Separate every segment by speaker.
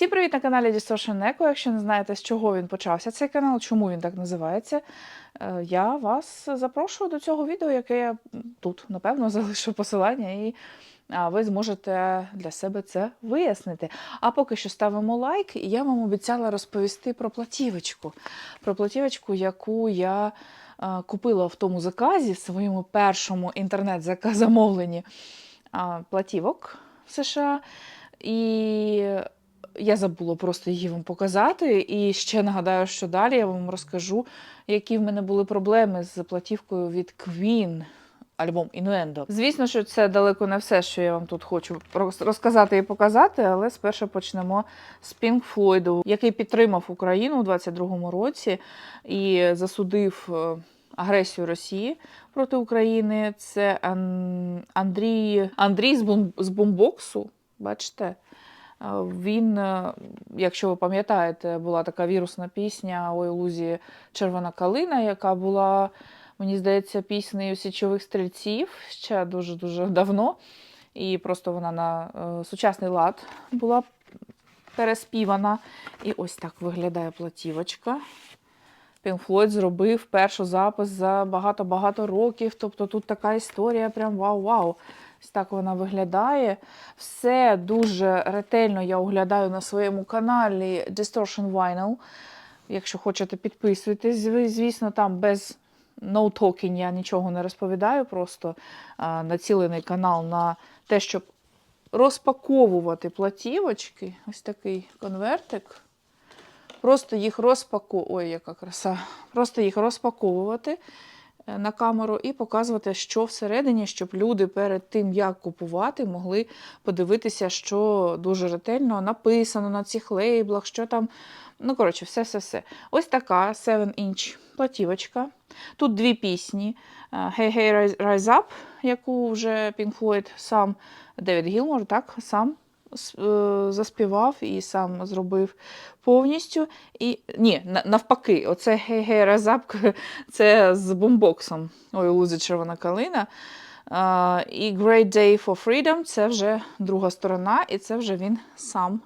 Speaker 1: Всім привіт на каналі Distortion Echo. Якщо не знаєте, з чого він почався цей канал, чому він так називається, е, я вас запрошую до цього відео, яке я тут, напевно, залишу посилання, і ви зможете для себе це вияснити. А поки що ставимо лайк, і я вам обіцяла розповісти про платівочку. Про платівочку, яку я е, купила в тому заказі, своєму першому інтернет-замовленні платівок в США. І я забула просто її вам показати. І ще нагадаю, що далі я вам розкажу, які в мене були проблеми з платівкою від Queen. Альбом Innuendo. Звісно, що це далеко не все, що я вам тут хочу роз- розказати і показати, але спершу почнемо з Pink Floyd, який підтримав Україну у 22-му році і засудив е, агресію Росії проти України. Це Андрій, Андрій з бомбоксу. Бачите? Він, е, якщо ви пам'ятаєте, була така вірусна пісня у лузі Червона калина, яка була, мені здається, піснею січових стрільців ще дуже-дуже давно. І просто вона на е, сучасний лад була переспівана. І ось так виглядає платівочка. Pink Floyd зробив перший запис за багато-багато років. Тобто тут така історія, прям вау-вау. Ось так вона виглядає. Все дуже ретельно я оглядаю на своєму каналі Distortion Vinyl. Якщо хочете, підписуйтесь. Звісно, там без no talking я нічого не розповідаю. Просто а, націлений канал на те, щоб розпаковувати платівочки. Ось такий конвертик. Просто їх розпаку... Ой, яка краса. Просто їх розпаковувати на камеру і показувати, що всередині, щоб люди перед тим, як купувати, могли подивитися, що дуже ретельно написано на цих лейблах, що там. Ну, коротше, все-все-все. Ось така 7-інч платівочка. Тут дві пісні: е, Hey Hey Rise Up, яку вже Pink Floyd сам Девід Гілмор, так, сам е, заспівав і сам зробив повністю. І ні, навпаки, оце Rise Up – це з бомбоксом. Ой, у лузі червона калина. І Great Day for Freedom це вже друга сторона, і це вже він сам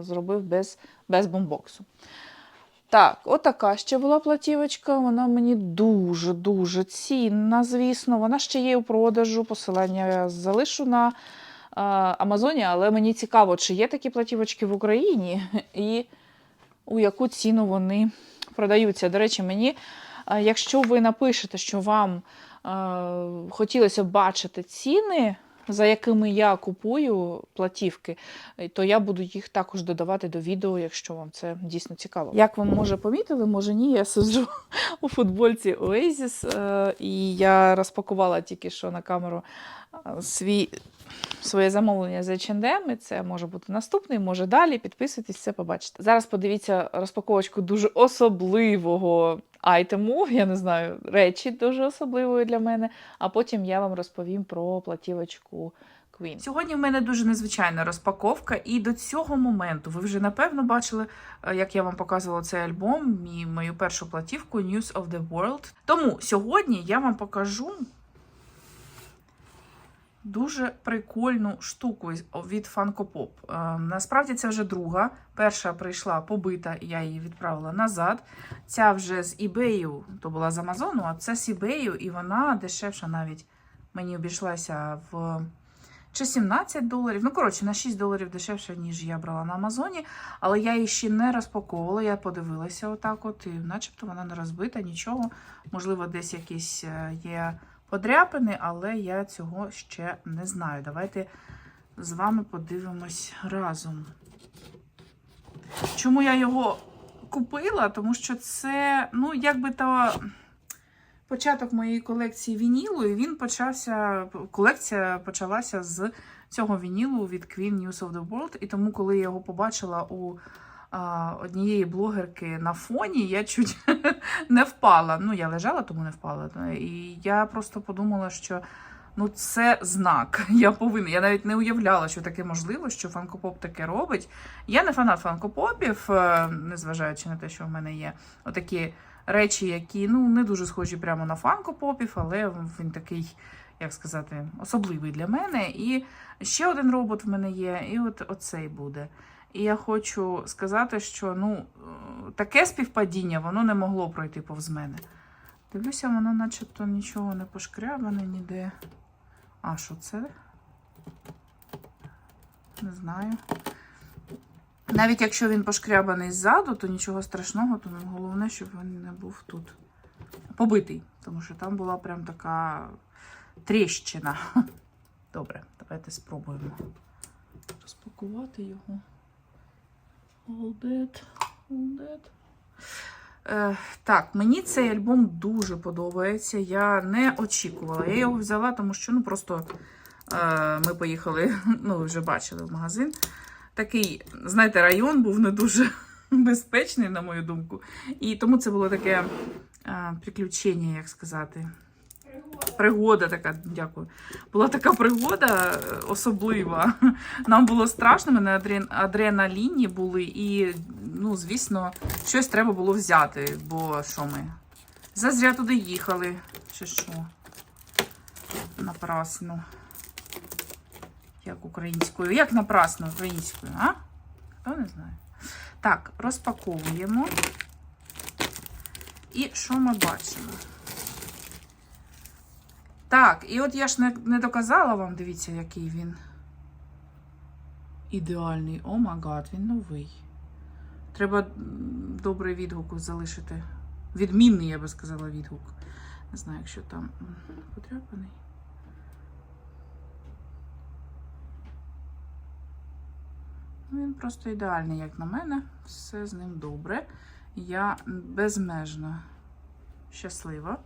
Speaker 1: зробив без, без бомбоксу. Так, отака ще була платівочка. Вона мені дуже-дуже цінна, звісно. Вона ще є у продажу. Посилання я залишу на Амазоні, але мені цікаво, чи є такі платівочки в Україні і у яку ціну вони продаються. До речі, мені, якщо ви напишете, що вам хотілося б бачити ціни, за якими я купую платівки, то я буду їх також додавати до відео, якщо вам це дійсно цікаво. Як ви може помітили, може ні, я сиджу у футбольці Oasis, е, і я розпакувала тільки що на камеру свій. Своє замовлення з H&M, і це може бути наступний, може далі. Підписуйтесь, все побачите. Зараз подивіться розпаковочку дуже особливого айтему, я не знаю, речі дуже особливої для мене. А потім я вам розповім про платівочку Queen. Сьогодні в мене дуже незвичайна розпаковка, і до цього моменту ви вже напевно бачили, е, як я вам показувала цей альбом, мій, мою першу платівку News of the World. Тому сьогодні я вам покажу дуже прикольну штуку від Funko Pop. Е, насправді це вже друга. Перша прийшла побита, я її відправила назад. Ця вже з eBay, то була з Амазону, а це з eBay, і вона дешевша навіть мені обійшлася в чи 17 доларів. Ну, коротше, на 6 доларів дешевше, ніж я брала на Амазоні. Але я її ще не розпаковувала. Я подивилася отак, от, і начебто вона не розбита, нічого. Можливо, десь якісь е, є подряпини, але я цього ще не знаю. Давайте з вами подивимось разом. Чому я його купила? Тому що це, ну, якби то початок моєї колекції вінілу, і він почався. Колекція почалася з цього вінілу від Queen News of the World. І тому, коли я його побачила у однієї блогерки на фоні, я чуть не впала. Ну, я лежала, тому не впала. І я просто подумала, що. Ну, це знак. Я повинна. Я навіть не уявляла, що таке можливо, що фанкопоп таке робить. Я не фанат фанкопопів, е, незважаючи на те, що в мене є отакі речі, які ну не дуже схожі прямо на фанкопопів, але він такий, як сказати, особливий для мене. І ще один робот в мене є, і от оцей буде. І я хочу сказати, що ну, е, таке співпадіння воно не могло пройти повз мене. Дивлюся, воно начебто нічого не пошкрябане ніде. А що це? Не знаю. Навіть якщо він пошкрябаний ззаду, то нічого страшного, тому головне, щоб він не був тут побитий, тому що там була прям така тріщина. Добре, давайте спробуємо розпакувати його. All dead, all dead. Е, так, мені цей альбом дуже подобається. Я не очікувала. Я його взяла, тому що ну просто е, ми поїхали, ну ви вже бачили в магазин. Такий, знаєте, район був не дуже безпечний, на мою думку. І тому це було таке е, приключення, як сказати. Пригода така, дякую. Була така пригода е, особлива. Нам було страшно, ми на адреналіні були, і, ну, звісно, щось треба було взяти, бо що ми? Зазря туди їхали, чи що? Напрасно. Як українською? Як напрасно українською, а? Хто не знає? Так, розпаковуємо. І що ми бачимо? Так, і от я ж не, не доказала вам, дивіться, який він. Ідеальний. О май гад, він новий. Треба добрий відгук залишити. Відмінний, я би сказала, відгук. Не знаю, якщо там потряпаний. Ну, Він просто ідеальний, як на мене. Все з ним добре. Я безмежно щаслива.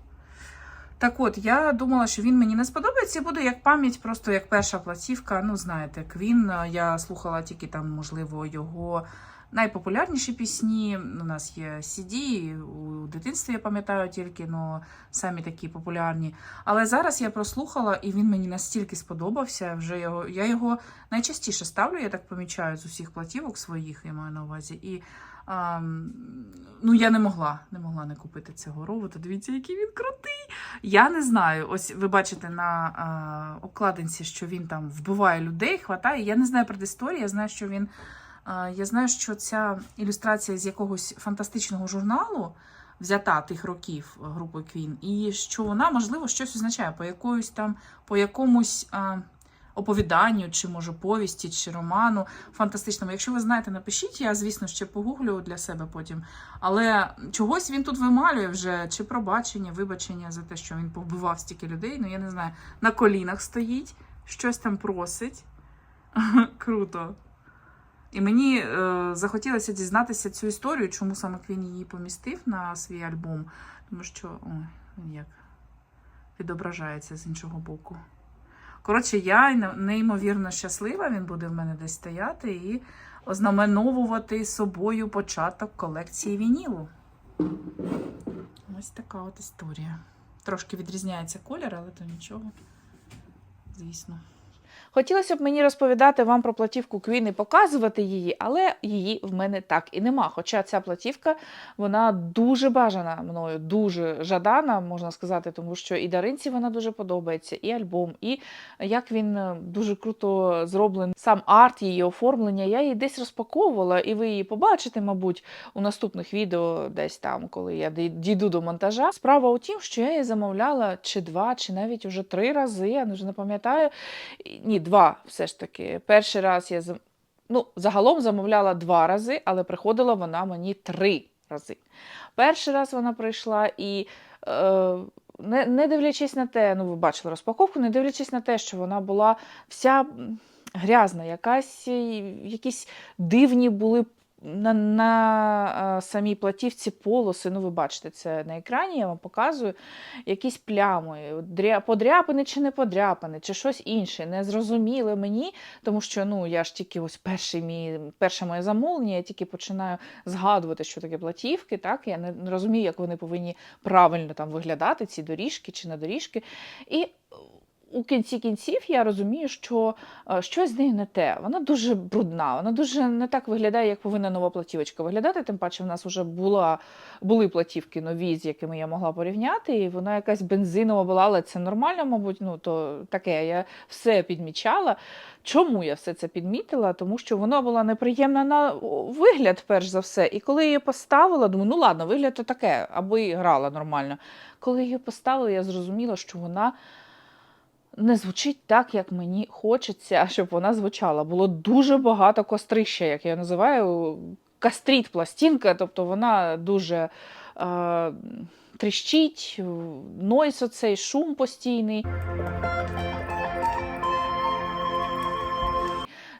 Speaker 1: Так от, я думала, що він мені не сподобається і буде як пам'ять, просто як перша платівка. Ну, знаєте, Квін. Я слухала тільки там, можливо, його найпопулярніші пісні. У нас є CD, у дитинстві я пам'ятаю тільки, ну самі такі популярні. Але зараз я прослухала, і він мені настільки сподобався. Вже його я його найчастіше ставлю, я так помічаю з усіх платівок своїх, я маю на увазі. І а, ну, я не могла, не могла не купити цього робота. Дивіться, який він крутий. Я не знаю. Ось ви бачите на а, обкладинці, що він там вбиває людей, хватає. Я не знаю предісторії, я знаю, що він. Я знаю, що ця ілюстрація з якогось фантастичного журналу взята тих років групи Queen, і що вона, можливо, щось означає по якоюсь там, по якомусь оповіданню, чи може повісті, чи роману фантастичному. Якщо ви знаєте, напишіть, я, звісно, ще погуглю для себе потім. Але чогось він тут вималює вже, чи пробачення, вибачення за те, що він повбивав стільки людей. Ну, я не знаю, на колінах стоїть, щось там просить. Круто. І мені е, захотілося дізнатися цю історію, чому саме Квін її помістив на свій альбом. Тому що ой, він як відображається з іншого боку. Коротше, я неймовірно щаслива, він буде в мене десь стояти і ознаменовувати собою початок колекції вінілу. Ось така от історія. Трошки відрізняється колір, але то нічого. Звісно. Хотілося б мені розповідати вам про платівку Квін і показувати її, але її в мене так і нема. Хоча ця платівка вона дуже бажана мною, дуже жадана, можна сказати, тому що і Даринці вона дуже подобається, і альбом, і як він е, дуже круто зроблений, сам арт, її оформлення. Я її десь розпаковувала, і ви її побачите, мабуть, у наступних відео, десь там, коли я дійду до монтажа. Справа у тім, що я її замовляла чи два, чи навіть уже три рази. Я вже не пам'ятаю. І- Два все ж таки. Перший раз я ну, загалом замовляла два рази, але приходила вона мені три рази. Перший раз вона прийшла і. Е, не, не дивлячись на те, ну ви бачили розпаковку, не дивлячись на те, що вона була вся грязна, якась, якісь дивні були на, на е, самій платівці полоси. Ну, ви бачите це на екрані, я вам показую якісь плями, дря- подряпини чи не подряпини, чи щось інше. Не зрозуміло мені, тому що ну, я ж тільки ось перший мій, перше моє замовлення, я тільки починаю згадувати, що таке платівки. Так? Я не розумію, як вони повинні правильно там виглядати, ці доріжки чи не доріжки. І у кінці кінців я розумію, що е, щось з нею не те. Вона дуже брудна, вона дуже не так виглядає, як повинна нова платівочка виглядати. Тим паче, в нас вже була, були платівки нові, з якими я могла порівняти, і вона якась бензинова була, але це нормально, мабуть, ну то таке. Я все підмічала. Чому я все це підмітила? Тому що вона була неприємна на вигляд, перш за все. І коли її поставила, думаю, ну ладно, вигляд то таке, аби грала нормально. Коли її поставила, я зрозуміла, що вона не звучить так, як мені хочеться, щоб вона звучала. Було дуже багато кострища, як я називаю, кастріт пластинка, тобто вона дуже е, тріщить, нойс оцей, шум постійний.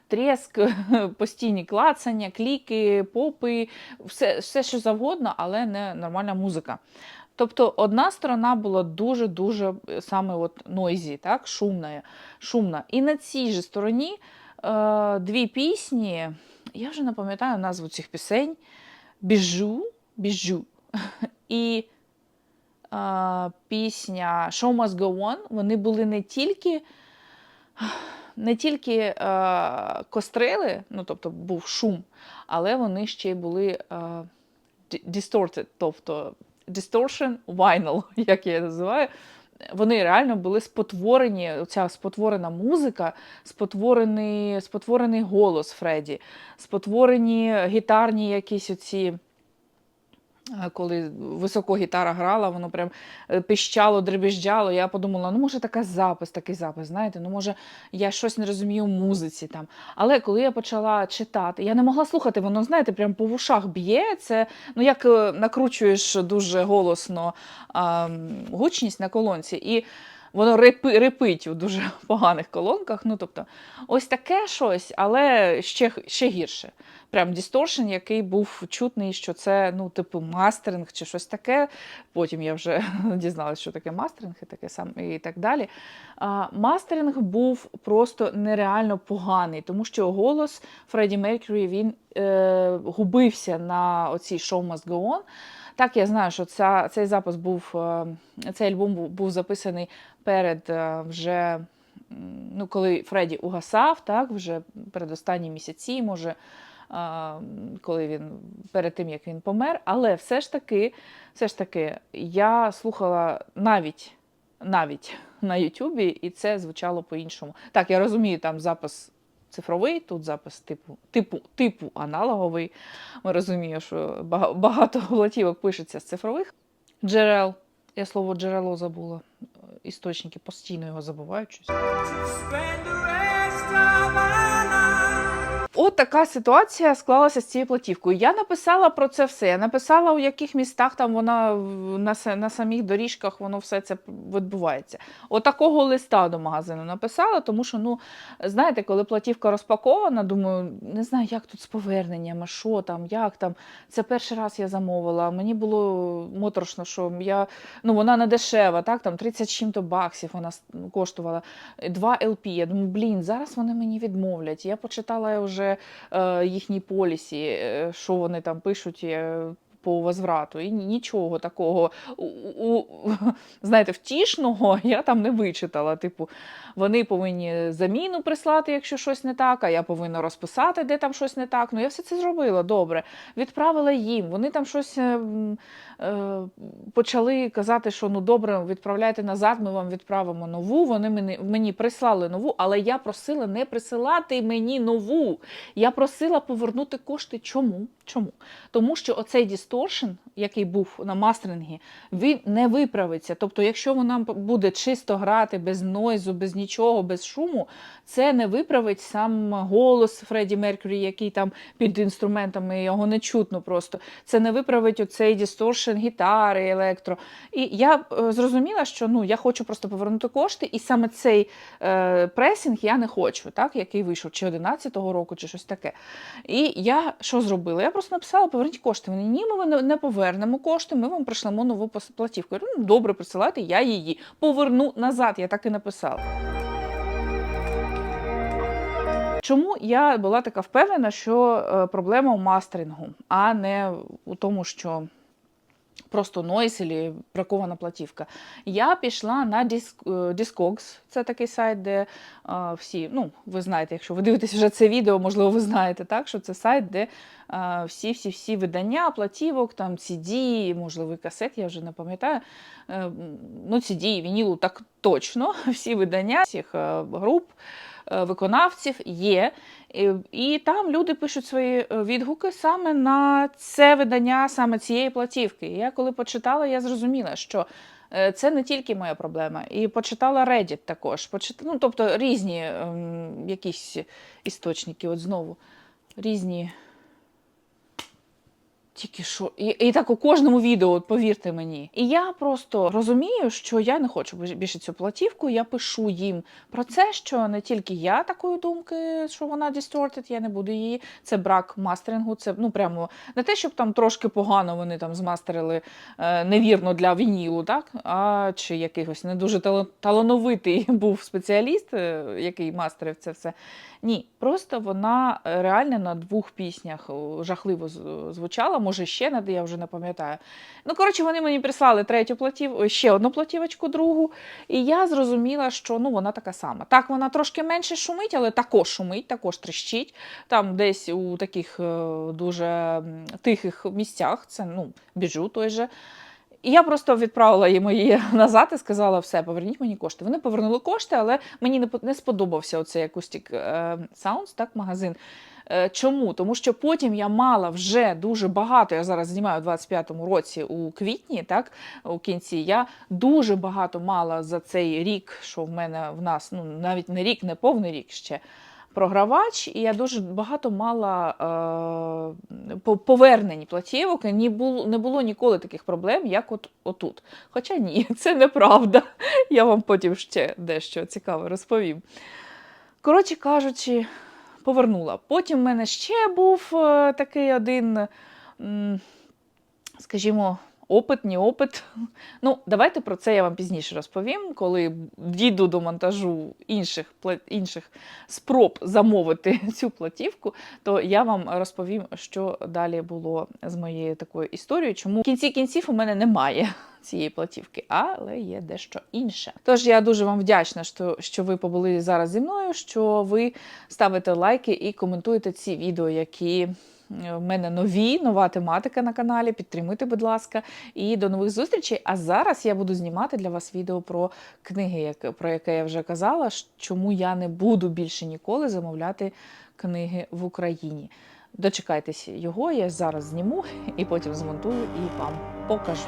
Speaker 1: Тріск, постійні клацання, кліки, попи, все, все що завгодно, але не нормальна музика. Тобто одна сторона була дуже-дуже е, саме от нойзі, так, шумна, шумна. І на цій же стороні е, дві пісні, я вже не пам'ятаю назву цих пісень: Біжу, біжу. І е, пісня Show Must Go On, вони були не тільки. Не тільки е, кострили, ну тобто був шум, але вони ще й були е, distorted, тобто distortion vinyl, як я її називаю. Вони реально були спотворені, ця спотворена музика, спотворений, спотворений голос Фредді, спотворені гітарні якісь оці. Коли високо гітара грала, воно прям е, пищало, дребіжджало. Я подумала, ну може така запис, такий запис, знаєте, ну може я щось не розумію в музиці там. Але коли я почала читати, я не могла слухати, воно, знаєте, прям по вушах б'є. Це ну як е, накручуєш дуже голосно а, гучність на колонці. І Воно репи, репить у дуже поганих колонках. Ну, тобто, ось таке щось, але ще ще гірше. Прям дісторшн, який був чутний, що це ну, типу мастеринг чи щось таке. Потім я вже дізналася, що таке мастеринг і таке сам і так далі. А, Мастеринг був просто нереально поганий, тому що голос Фредді Меркюрі він е, губився на оцій «Show Must Go On». Так, я знаю, що ця, цей запис був, е, цей альбом був, був записаний перед е, вже, ну, коли Фредді угасав, так, вже перед останні місяці, може, е, коли він перед тим, як він помер. Але все ж таки, все ж таки, я слухала навіть навіть на Ютубі, і це звучало по-іншому. Так, я розумію, там запис цифровий, тут запис типу типу, типу аналоговий. Ми розуміємо, що багато платівок пишеться з цифрових джерел. Я слово джерело забула. Істочники постійно його забувають щось. От така ситуація склалася з цією платівкою. Я написала про це все. Я написала, у яких містах там вона на на самих доріжках воно все це відбувається. От такого листа до магазину написала, тому що, ну, знаєте, коли платівка розпакована, думаю, не знаю, як тут з поверненнями, що там, як там. Це перший раз я замовила. Мені було моторошно, що я ну вона не дешева, так там 30 чим-то баксів вона коштувала. 2 LP. Я думаю, блін, зараз вони мені відмовлять. Я почитала вже їхній полісі, е, що вони там пишуть. По возврату і нічого такого у, у, знаєте, втішного я там не вичитала. Типу, вони повинні заміну прислати, якщо щось не так, а я повинна розписати, де там щось не так. Ну я все це зробила добре. Відправила їм. Вони там щось е, е, почали казати, що ну добре, відправляйте назад, ми вам відправимо нову. Вони мені, мені прислали нову, але я просила не присилати мені нову. Я просила повернути кошти. Чому? Чому? Тому що оцей дісторшн, який був на мастерингі, він не виправиться. Тобто, якщо вона буде чисто грати без нойзу, без нічого, без шуму, це не виправить сам голос Фредді Меркюрі, який там під інструментами його не чутно просто. Це не виправить оцей дісторшн гітари, електро. І я е, зрозуміла, що ну, я хочу просто повернути кошти, і саме цей е, пресінг я не хочу, так, який вийшов чи 11-го року, чи щось таке. І я що зробила? Я просто написала, поверніть кошти. Вони ні, ми не повернемо кошти, ми вам пришлемо нову платівку. Я говорю, ну, добре, присилайте, я її поверну назад. Я так і написала. Чому я була така впевнена, що е, проблема у мастерингу, а не у тому, що просто нойс або бракована платівка. Я пішла на е, Discogs, це такий сайт, де е, всі, ну, ви знаєте, якщо ви дивитесь вже це відео, можливо, ви знаєте, так, що це сайт, де е, всі-всі-всі видання, платівок, там CD, можливо, касет, я вже не пам'ятаю. Е, ну, CD, вінілу так точно, всі видання, всіх е, груп, е, виконавців є. І, і там люди пишуть свої е, відгуки саме на це видання, саме цієї платівки. І я коли почитала, я зрозуміла, що е, це не тільки моя проблема. І почитала Reddit також. Почит... Ну, тобто різні ем, якісь істочники, от знову різні. Тільки що. І, і так у кожному відео, повірте мені. І я просто розумію, що я не хочу більше цю платівку. Я пишу їм про це, що не тільки я такої думки, що вона distorted, я не буду її. Це брак мастерингу. Це ну прямо не те, щоб там трошки погано вони там змастерили е, невірно для вінілу, так? А чи якийсь не дуже талановитий був спеціаліст, е, який мастерив це все. Ні, просто вона е, реально на двох піснях жахливо звучала, може ще на де я вже не пам'ятаю. Ну, коротше, вони мені прислали третю платів, ще одну платівочку, другу, і я зрозуміла, що ну, вона така сама. Так, вона трошки менше шумить, але також шумить, також тріщить. Там десь у таких е, дуже тихих місцях, це ну, біжу той же. І я просто відправила їм її назад і сказала: все, поверніть мені кошти. Вони повернули кошти, але мені не, сподобався оцей Acoustic е, Sounds, так, магазин. Е, Чому? Тому що потім я мала вже дуже багато. Я зараз знімаю у 25-му році у квітні, так у кінці. Я дуже багато мала за цей рік, що в мене в нас, ну навіть не рік, не повний рік ще. Програвач, і я дуже багато мала е, по- повернень платівок. Ні було, не було ніколи таких проблем, як от отут. Хоча ні, це неправда. Я вам потім ще дещо цікаве розповім. Коротше кажучи, повернула. Потім в мене ще був е, такий один, скажімо, опит, не опит. Ну, давайте про це я вам пізніше розповім, коли дійду до монтажу інших, інших спроб замовити цю платівку, то я вам розповім, що далі було з моєю такою історією. Чому в кінці кінців у мене немає цієї платівки, але є дещо інше. Тож я дуже вам вдячна, що, що ви побули зараз зі мною, що ви ставите лайки і коментуєте ці відео, які. Е, В мене нові, нова тематика на каналі. Підтримуйте, будь ласка, і до нових зустрічей. А зараз я буду знімати для вас відео про книги, про яке я вже казала, чому я не буду більше ніколи замовляти книги в Україні. Дочекайтеся його, я зараз зніму і потім змонтую і вам покажу.